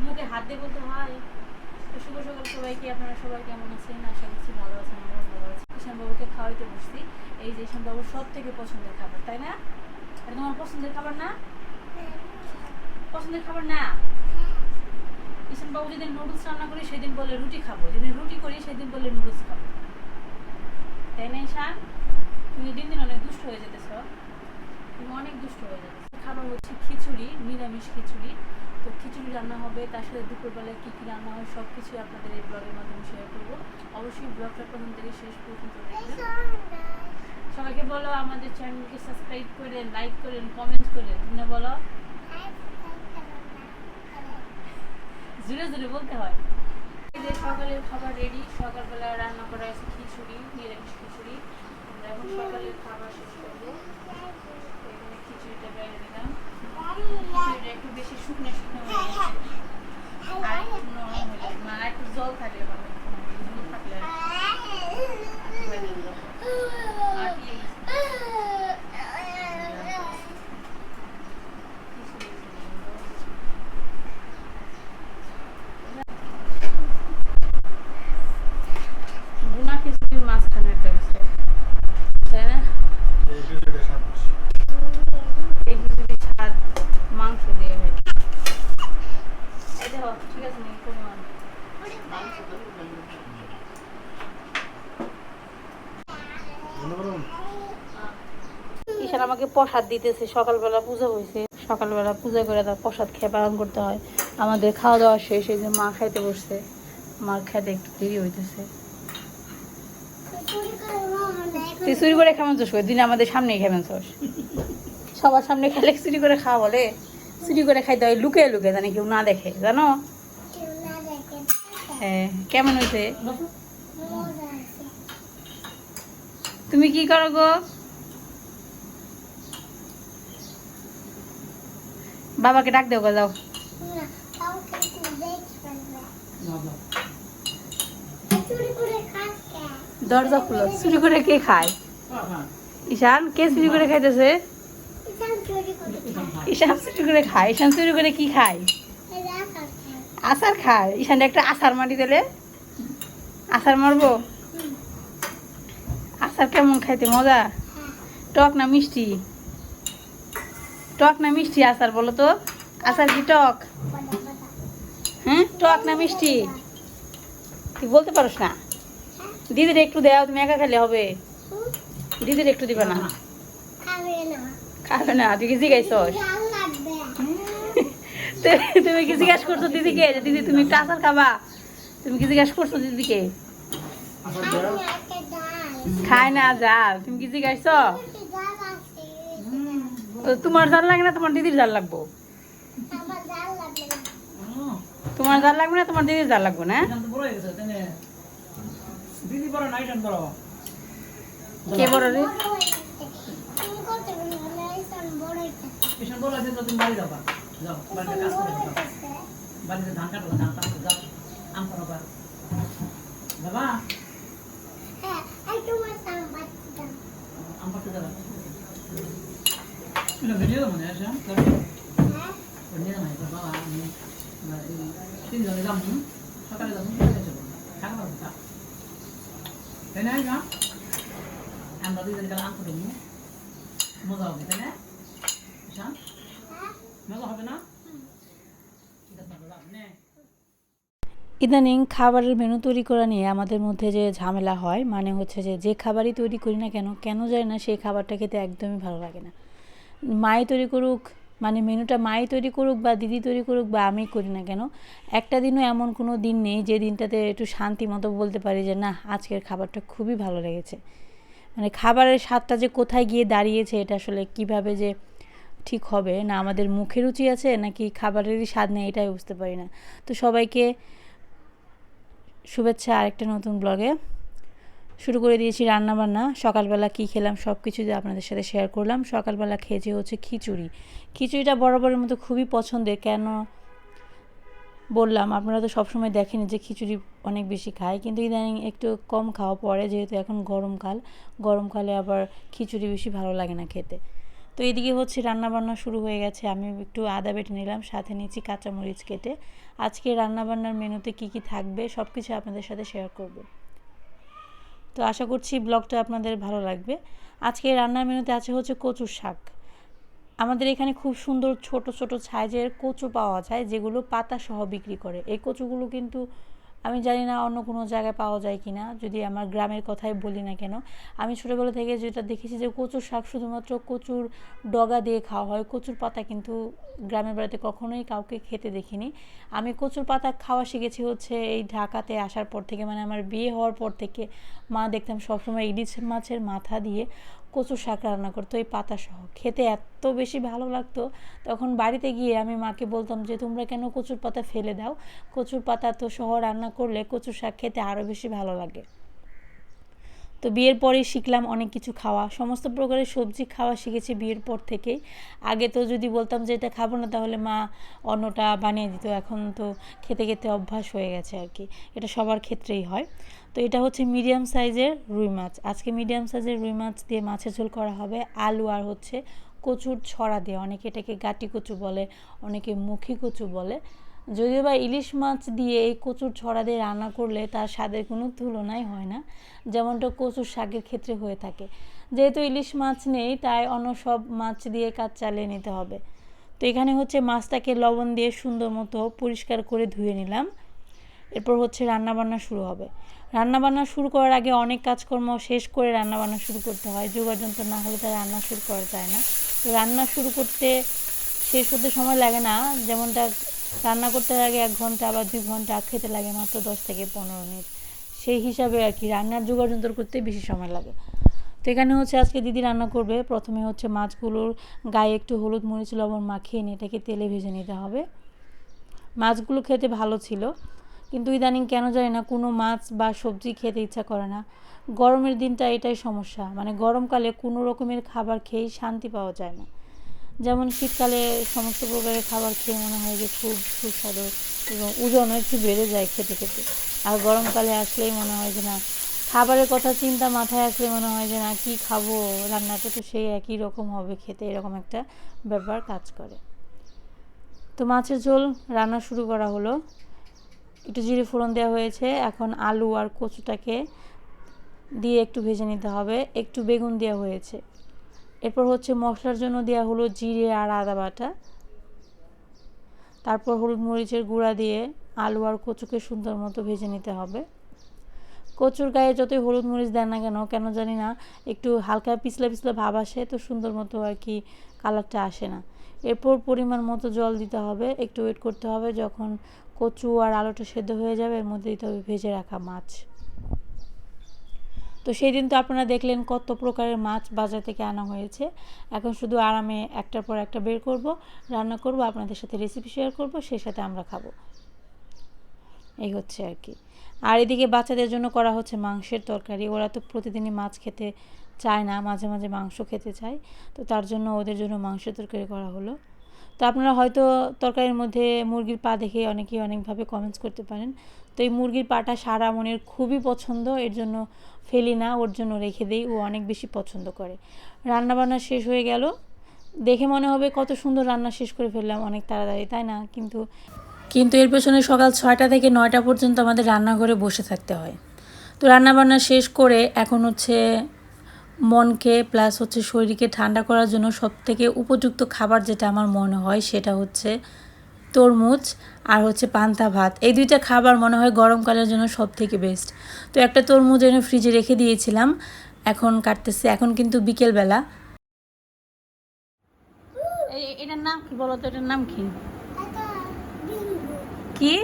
মুখে হাত দিয়ে বলতে হয়। খাবার না? পছন্দের খাবার না? পছন্দের বাবু যেদিন নুডলস রান্না করি, সেদিন বলে রুটি খাব। যেদিন রুটি করি, সেদিন বলে নুডলস খাব। তাই না, ঈশান? তুমি দিন দিন অনেক দুষ্ট হয়ে যেতেছ। অনেক দুষ্ট হয়ে যাচ্ছে খাবার হচ্ছে খিচুড়ি, নিরামিষ খিচুড়ি। তো খিচুড়ি রান্না হবে, তার সাথে দুপুরবেলায় কী কী রান্না হয় সব কিছুই আপনাদের এই ব্লগের মাধ্যমে শেয়ার করব। অবশ্যই ব্লগটা প্রথম থেকে শেষ পর্যন্ত সবাইকে বলো, আমাদের চ্যানেলকে সাবস্ক্রাইব করেন লাইক করেন কমেন্ট করেন তুমি বলো? জোরে জোরে বলতে হয়। সকালের খাবার রেডি সকালবেলা রান্না করা আছে খিচুড়ি, নিরামিষ খিচুড়ি। আমরা এখন সকালের খাবার শেষ করব। খিচুড়িটা একটু বেশি শুকনো শুকনো হয়ে আর একটু নরম হয়ে যাবে। মা, একটু জল থাকলে ভালো হতো না জল থাকলে আর একটু হয়ে যাবে। আর কি এই খিচুড়ি ভুনা খিচুড়ির মাঝখানে একটা আছে তাই না এই খিচুড়িটা স্বাদ বেশি। এই খিচুড়ি ছাদ মাংস দিয়ে হয় এই দেখো ঈশান আমাকে প্রসাদ দিতেছে, সকালবেলা পূজা হয়েছে। সকালবেলা পূজা করে তার প্রসাদ খেয়ে পালন করতে হয়। আমাদের খাওয়া দাওয়া শেষ, এই যে মা খাইতে বসছে। মার খাইতে একটু দেরি হইতেছে। তুই চুরি করে খাবেন চোস দিন আমাদের সামনেই খাবেন চোস সবার সামনে খেলে চুরি করে খাওয়া বলে। চুরি করে খাইতে হয় লুকে লুকে জানি কেউ না দেখে, জানো? হ্যাঁ কেমন হয়েছে? তুমি কি করো গো? বাবাকে ডাক দেও গো, যাও। দরজা খুলো, চুরি করে কে খায়? ঈশান, কে চুরি করে খাইতেছে? ঈশান চুরি করে খায়? ঈশান চুরি করে কি খায়? আচার খায়। ঈশান একটা আচার মারি দিলে। আচার মারবো? আচার কেমন খাইতে? মজা? টক না মিষ্টি? টক না মিষ্টি আচার বলো তো? আচার কি টক? হ্যাঁ? টক না মিষ্টি? তুই বলতে পারোস না। দিদির একটু দেও তুমি একা খেলে হবে। দিদির একটু দিবে না। খাবে না। তুই কি জিজ্ঞাসস তুমি- কি জিজ্ঞাসা করছ দিদিকে? দিদি তুমি একটু আচার খাবা? তুমি কি জিজ্ঞাসা করছ দিদিকে। খায় না জাল। তুমি কি জিজ্ঞাসছ তোমার জাল লাগে না তোমার দিদির জাল লাগবো। তোমার জাল লাগবে না তোমার দিদির জাল লাগবো না? দিদি বড় না ইটান বড়? কে বড় রে? কিষণ বড় তুমি বাড়ি যাবা। যাও বাড়িতে কাজ করে যাও বাড়িতে ধান কাটো ধান কাটো যাও আম করো বার বাবা আম করতে যাবা এটা ভিডিও মনে আছে নিয়ে যাব এটা বাবা আমি এই তিনজনে যাব সকালে যাব সকালে যাব থাকা পাবো তা তাই না যা আমরা দুজন গেলে আম করব মজা হবে তাই না ঈশান মজা হবে না ঠিক আছে বাবা নে ইদানিং খাবারের মেনু তৈরি করা নিয়ে আমাদের মধ্যে যে ঝামেলা হয় মানে হচ্ছে যে যে খাবারই তৈরি করি না কেন কেন যায় না সেই খাবারটা খেতে একদমই ভালো লাগে না। মাই তৈরি করুক মানে মেনুটা মাই তৈরি করুক বা দিদি তৈরি করুক বা আমি করি না কেন, একটা দিনও এমন কোনো দিন নেই যে দিনটাতে একটু শান্তি মতো বলতে পারি যে, না, আজকের খাবারটা খুবই ভালো লেগেছে। মানে খাবারের স্বাদটা যে কোথায় গিয়ে দাঁড়িয়েছে এটা আসলে কীভাবে যে ঠিক হবে, না আমাদের মুখে রুচি আছে নাকি খাবারেরই স্বাদ নেই এটাই বুঝতে পারি না। তো সবাইকে শুভেচ্ছা আরেকটা নতুন ব্লগে। শুরু করে দিয়েছি রান্না বান্না সকালবেলা কী খেলাম সব কিছু আপনাদের সাথে শেয়ার করলাম। সকালবেলা খেয়েছি হচ্ছে খিচুড়ি। খিচুড়িটা বরাবরের মতো খুবই পছন্দের। কেন বললাম, আপনারা তো সবসময় দেখেনি যে খিচুড়ি অনেক বেশি খায়। কিন্তু ইদানিং একটু কম খাওয়া পড়ে, যেহেতু এখন গরমকাল গরমকালে আবার খিচুড়ি বেশি ভালো লাগে না খেতে। তো এদিকে হচ্ছে রান্নাবান্না শুরু হয়ে গেছে। আমি একটু আদা বেটে নিলাম, সাথে নিয়েছি কাঁচামরিচ কেটে। আজকে রান্নাবান্নার মেনুতে কি কি থাকবে সব কিছু আপনাদের সাথে শেয়ার করব। তো আশা করছি ব্লগটা আপনাদের ভালো লাগবে। আজকে রান্নার মেনুতে আছে হচ্ছে কচুর শাক। আমাদের এখানে খুব সুন্দর ছোট ছোট সাইজের কচু পাওয়া যায়, যেগুলো পাতা সহ বিক্রি করে। এই কচুগুলো কিন্তু আমি জানি না অন্য কোনো জায়গায় পাওয়া যায় কি না যদি আমার গ্রামের কথাই বলি না কেন। আমি ছোটোবেলা থেকে যেটা দেখেছি যে কচুর শাক শুধুমাত্র কচুর ডগা দিয়ে খাওয়া হয়, কচুর পাতা কিন্তু গ্রামের বাড়িতে কখনোই কাউকে খেতে দেখিনি। আমি কচুর পাতা খাওয়া শিখেছি হচ্ছে এই ঢাকাতে আসার পর থেকে মানে আমার বিয়ে হওয়ার পর থেকে মা দেখতাম সবসময় ইলিশ মাছের মাথা দিয়ে কচুর শাক রান্না করতো, এই পাতা সহ খেতে এত বেশি ভালো লাগতো। তখন বাড়িতে গিয়ে আমি মাকে বলতাম যে, তোমরা কেন কচুর পাতা ফেলে দাও? কচুর পাতা তো সহ রান্না করলে কচুর শাক খেতে আরও বেশি ভালো লাগে। তো বিয়ের পরেই শিখলাম অনেক কিছু খাওয়া। সমস্ত প্রকারের সবজি খাওয়া শিখেছি বিয়ের পর থেকেই। আগে তো যদি বলতাম যে, এটা খাব না, তাহলে মা অন্যটা বানিয়ে দিত। এখন তো খেতে খেতে অভ্যাস হয়ে গেছে আর কি। এটা সবার ক্ষেত্রেই হয়। তো এটা হচ্ছে মিডিয়াম সাইজের রুই মাছ। আজকে মিডিয়াম সাইজের রুই মাছ দিয়ে মাছের ঝোল করা হবে। আলু আর হচ্ছে কচুর ছড়া দিয়ে। অনেকে এটাকে গাটি কচু বলে, অনেকে মুখী কচু বলে। যদিও বা ইলিশ মাছ দিয়ে এই কচুর ছড়া দিয়ে রান্না করলে তার স্বাদের কোনো তুলনাই হয় না, যেমনটা কচুর শাকের ক্ষেত্রে হয়ে থাকে। যেহেতু ইলিশ মাছ নেই, তাই অন্য সব মাছ দিয়ে কাজ চালিয়ে নিতে হবে। তো এখানে হচ্ছে মাছটাকে লবণ দিয়ে সুন্দর মতো পরিষ্কার করে ধুয়ে নিলাম। এরপর হচ্ছে রান্নাবান্না শুরু হবে। রান্নাবান্না শুরু করার আগে অনেক কাজকর্ম শেষ করে রান্নাবান্না শুরু করতে হয়। যোগাযন্ত্র না হলে তার রান্না শুরু করা যায় না। তো রান্না শুরু করতে শেষ হতে সময় লাগে না। যেমনটা রান্না করতে লাগে এক ঘণ্টা বা দুই ঘণ্টা খেতে লাগে মাত্র দশ থেকে পনেরো মিনিট। সেই হিসাবে আর কি রান্নার যোগাযন্ত্র করতে বেশি সময় লাগে। তো এখানে হচ্ছে আজকে দিদি রান্না করবে। প্রথমে হচ্ছে মাছগুলোর গায়ে একটু হলুদ মরিচ, লবণ মাখিয়ে নিয়ে এটাকে তেলে ভেজে নিতে হবে। মাছগুলো খেতে ভালো ছিল। কিন্তু ইদানিং কেন জানি না কোনো মাছ বা সবজি খেতে ইচ্ছা করে না। গরমের দিনটা এটাই সমস্যা। মানে গরমকালে কোনো রকমের খাবার খেয়েই শান্তি পাওয়া যায় না। যেমন শীতকালে সমস্ত প্রকারের খাবার খেয়ে মনে হয় যে খুব সুস্বাদু এবং ওজনও একটু বেড়ে যায় খেতে খেতে। আর গরমকালে আসলেই মনে হয় যে না, খাবারের কথা চিন্তা মাথায় আসলে মনে হয় যে না, কী খাব? রান্নাটা তো সেই একই রকম হবে খেতে, এরকম একটা ব্যাপার কাজ করে। তো মাছের ঝোল রান্না শুরু করা হলো। একটু জিরে ফোড়ন দেওয়া হয়েছে। এখন আলু আর কচুটাকে দিয়ে একটু ভেজে নিতে হবে। একটু বেগুন দেওয়া হয়েছে। এরপর হচ্ছে মশলার জন্য দেওয়া হলো জিরে আর আদা বাটা। তারপর হলুদ মরিচের গুঁড়া দিয়ে আলু আর কচুকে সুন্দর মতো ভেজে নিতে হবে। কচুর গায়ে যতই হলুদ মরিচ দেন না কেন কেন জানি না, একটু হালকা পিছলা পিছলা ভাব আসে, তো সুন্দর মতো আর কি কালারটা আসে না। এরপর পরিমাণ মতো জল দিতে হবে, একটু ওয়েট করতে হবে যখন কচু আর আলুটা সেদ্ধ হয়ে যাবে, এর মধ্যে দিতে হবে ভেজে রাখা মাছ। তো সেই দিন তো আপনারা দেখলেন কত প্রকারের মাছ বাজার থেকে আনা হয়েছে। এখন শুধু আরামে একটার পর একটা বের করব, রান্না করব, আপনাদের সাথে রেসিপি শেয়ার করব, সেই সাথে আমরা খাব। এই হচ্ছে আর কি। আর এদিকে বাচ্চাদের জন্য করা হচ্ছে মাংসের তরকারি। ওরা তো প্রতিদিনই মাছ খেতে চায় না, মাঝে মাঝে মাংস খেতে চায়। তো তার জন্য ওদের জন্য মাংসের তরকারি করা হলো। তো আপনারা হয়তো তরকারির মধ্যে মুরগির পা দেখে অনেকেই অনেকভাবে কমেন্টস করতে পারেন। তো এই মুরগির পাটা সারা মনের খুবই পছন্দ, এর জন্য ফেলি না, ওর জন্য রেখে দেই, ও অনেক বেশি পছন্দ করে। রান্নাবান্না শেষ হয়ে গেল। দেখে মনে হবে কত সুন্দর রান্না শেষ করে ফেললাম, অনেক তাড়াতাড়ি, তাই না? কিন্তু কিন্তু এর পেছনে সকাল ছয়টা থেকে নয়টা পর্যন্ত আমাদের রান্নাঘরে বসে থাকতে হয়। তো রান্নাবান্না শেষ করে এখন হচ্ছে মনকে প্লাস হচ্ছে শরীরকে ঠান্ডা করার জন্য সব থেকে উপযুক্ত খাবার যেটা আমার মনে হয় সেটা হচ্ছে তরমুজ আর হচ্ছে পান্তা ভাত। এই দুইটা খাবার মনে হয় গরমকালের জন্য সব থেকে বেস্ট তো একটা তরমুজ এনে ফ্রিজে রেখে দিয়েছিলাম, এখন কাটতেছে। এখন কিন্তু বিকেলবেলা। এটার নাম কি বলো তো? এটার নাম কি? কি?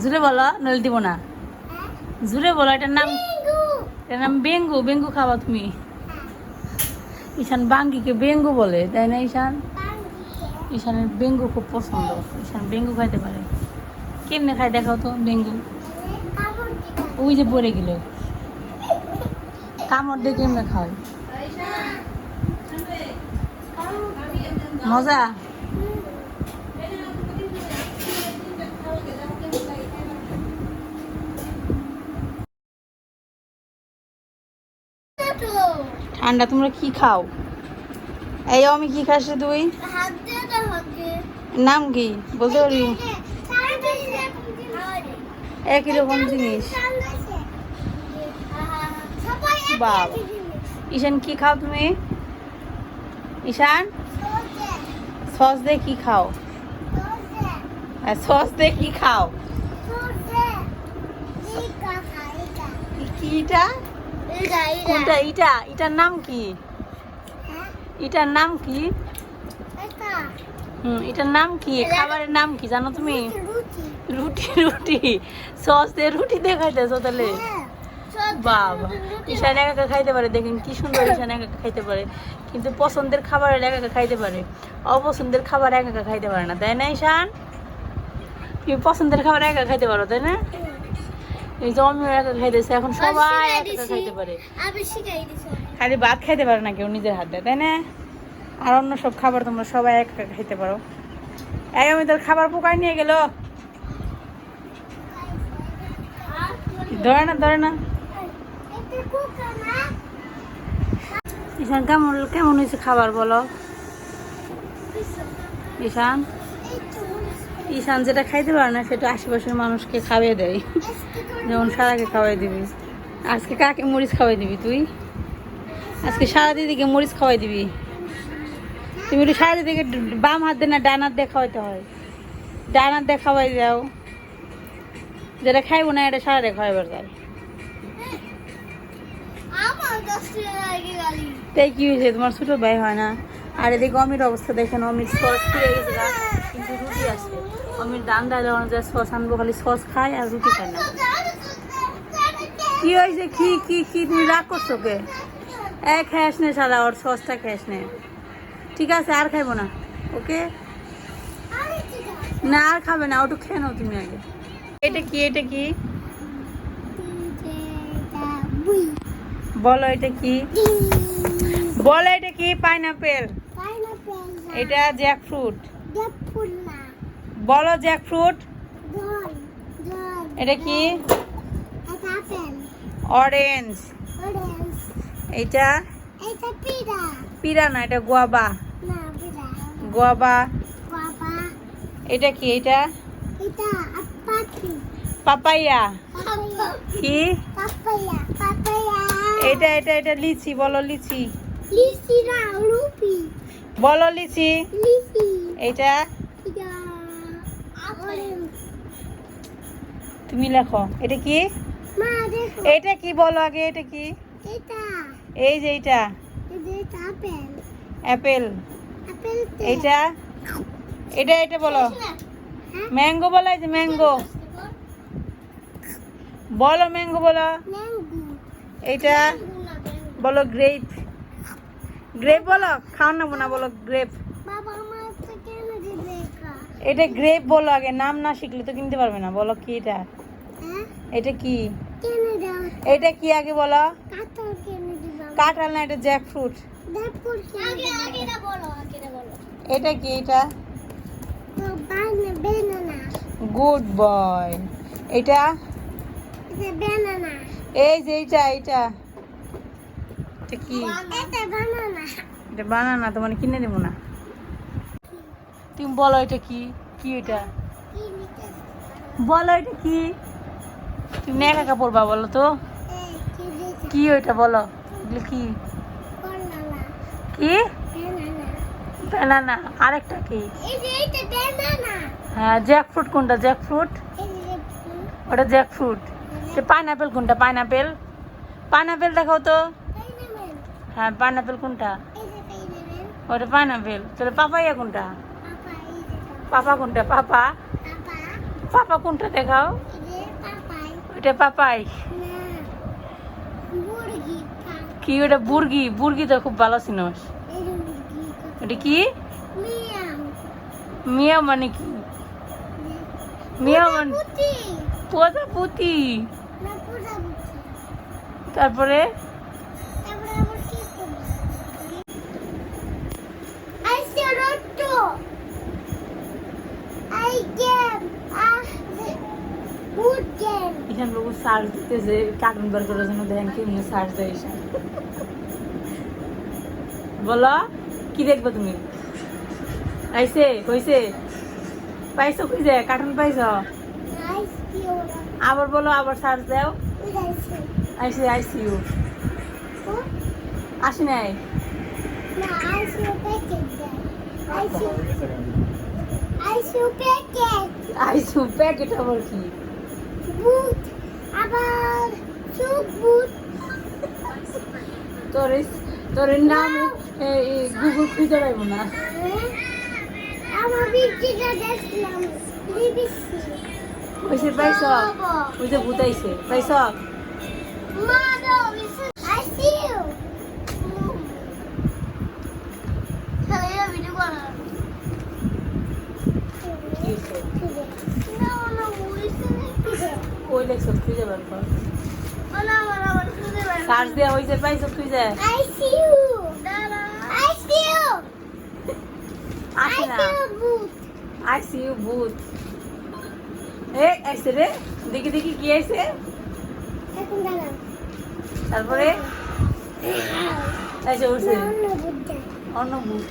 জুড়ে বলো নইলে দিব না। জুড়ে বলো এটার নাম এটার নাম বেঙ্গু বেঙ্গু খাওয়া তুমি। ঈশান বাঙ্গিকে বেঙ্গু বলে তাই না ঈশান? ঈশানের বেঙ্গু খুব পছন্দ। ঈশান বেঙ্গু খাইতে পারে। কেমনে খাই দেখাও তো বেঙ্গু। ওই যে পড়ে গেল। কামড় দিয়ে কেমনে খাওয়াই মজা? ঠান্ডা তোমরা কি খাও? এই আমি কি খাস তুই? নাম কি? বলতে পারবি? একই রকম জিনিস। বাবা। ঈশান কি খাও তুমি? ঈশান? সস দিয়ে কি খাও? সস দিয়ে কি খাও? সহজে কোনটা? ইটা ইটার নাম কি? হ্যাঁ? ইটার নাম কি? হুম এটার নাম কি? খাবারের নাম কি জানো তুমি? রুটি রুটি। সস দিয়ে রুটি দিয়ে খাইতেছো তাহলে? হ্যাঁ বাবা ঈশান একা একা খাইতে পারে। দেখেন কি সুন্দর ঈশান একা একা খাইতে পারে। কিন্তু পছন্দের খাবার একা একা খাইতে পারে। অপছন্দের খাবার একা একা খাইতে পারে না তাই না ঈশান? তুমি পছন্দের খাবার একা খাইতে পারো তাই না? এই খাইতেছে এখন সবাই খাইতে পারে। খালি ভাত খাইতে পারে না কেউ নিজের হাত তাই না? আর অন্য সব খাবার তোমরা সবাই একা খাইতে পারো। আমি তোর খাবার পোকায় নিয়ে গেল। ধরে না ধরে না। ঈশান কেমন কেমন হয়েছে খাবার বলো? ঈশান? ঈশান যেটা খাইতে পারে না সেটা আশেপাশের মানুষকে খাওয়িয়ে দেয়। যেমন সারাকে খাওয়াই দিবি। আজকে কাকে মরিচ খাওয়াই দিবি তুই? আজকে সারা দিদিকে মরিচ খাওয়াই দিবি। তুমি একটু সারা দিদিকে বাম হাত দিয়ে না ডান হাত দিয়ে খাওয়াইতে হয়। ডান হাত দিয়ে খাওয়াই দাও। যেটা খাইবো না এটা সারা দিয়ে খাওয়াইবার যায় তাই কি হয়েছে তোমার ছোট ভাই হয় না। আর এদিকে অমির অবস্থা দেখেন অমির সস ফিরে গেছে কিন্তু রুটি আছে। অমির দেয় যখন যায় সস আনব খালি সস খায় আর রুটি খায় না। কি হয়েছে? কি কি কি? তুমি রাগ করছ কে? এক খাস নে সারা ওর সসটা খাস নে। ঠিক আছে আর খাইবো না ওকে? না আর খাবে না ওটু খেয়ে নাও তুমি আগে। এটা কি এটা কি? বলো এটা কি? বলো এটা কি? পাইনাপেল এটা জ্যাক ফ্রুট বলো জ্যাক ফ্রুট এটা কি? অরেঞ্জ এটা পিরা। না এটা গোয়াবা গোয়াবা এটা কি এটা পাপাইয়া। কি? এটা এটা এটা লিচি বলো লিচি। বলো লিচি। এটা অরেঞ্জ তুমি লেখো। এটা কি? এটা কি বলো আগে এটা কি? এই যে এটা এটা অ্যাপেল। এইটা এটা? এটা বলো। ম্যাঙ্গো বলো এই যে ম্যাঙ্গো। বলো ম্যাঙ্গো বলো। এইটা? বলো গ্রেপ। গ্রেপ বলো? খাও না না বলো গ্রেপ। এটা গ্রেপ বলো আগে নাম না শিখলে তো কিনতে পারবে না। বলো কি এটা? হ্যাঁ এটা কি? এটা কি আগে বলো? কাঁঠাল কেন দিবা কাঁঠাল না এটা জ্যাক ফ্রুট দেখুন আগে আগে না বলো আগে না বলো। এটা কি এটা? Good boy. এটা? এই যে এইটা এইটা। এটা কি? এটা বানানা। এটা বানানা তোমার কিনে দেবো না। তুমি বলো এটা কি? কি এটা? বলো এটা কি? তুমি একা একা পড়বা বলো তো? কি ওইটা বলো? কি? কি? ব্যানানা আরেকটা কি? হ্যাঁ জ্যাক ফ্রুট কোনটা? জ্যাক ফ্রুট ওটা জ্যাক ফ্রুট পাইনাপেল কোনটা? পাইনাপেল পাইনাপেল দেখাও তো। হ্যাঁ পাইনাপেল কোনটা? ওটা পাইনাপেল তাহলে পাপাইয়া কোনটা? পাপা কোনটা? পাপা? পাপা কোনটা দেখাও? যে পাপাই? কি ওটা বুর্গি বুর্গি তো খুব ভালো মুরগি ওটা কি? মিয়া মানে কি? মিয়া মানে পুতি প্রজাপতি। পুতি তারপরে তারপরে আবার কি করব আই সি রট্টো আই গেম আহ গুড এখানে বাবু সার্চ দিতেছে কার্টুন বার করার জন্য দেখেন কেমনি সার্চ দেয় বলো কি দেখব তুমি? আইসে কইছে? পাইছো কইছে? কার্টুন পাইছো? আবার বলো আবার সার্চ দাও। আইসি আইসিইউ ও। আসি নাই? না আইসিও প্যাকেট। আইসিইউ প্যাকেট আবার কি বুট আবার চুপ বুট তোর তোর নাম গুগল খুঁজে পাইব না। কইছে পাইছ ওই যে ভূতাইছে পাইছ মাদো আইসিও খালি ভিডিও করা কি হইছে? না না বুঝতে না কই সার্চ দেওয়া হয়েছে পাইছ আসে না ভূত এ আইসে রে দেখি দেখি কি দাঁড়া তারপরে আইসে উঠছে অন্য ভূত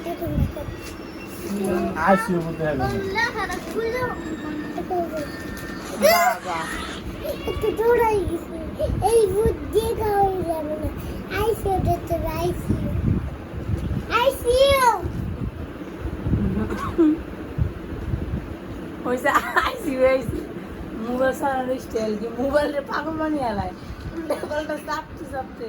বাবা একটু দৌড়াই গেছে। এই ভূত দিয়ে খাওয়াই যাবে না। আইসিউ দেখতে আইসিউ আইসিউ হয়েছে আইসিইউ আইসি মোবাইল সারানোর স্টাইল কি? মোবাইলের পাগল বানিয়ে আলায়। মোবাইলটা চাপতে চাপতে।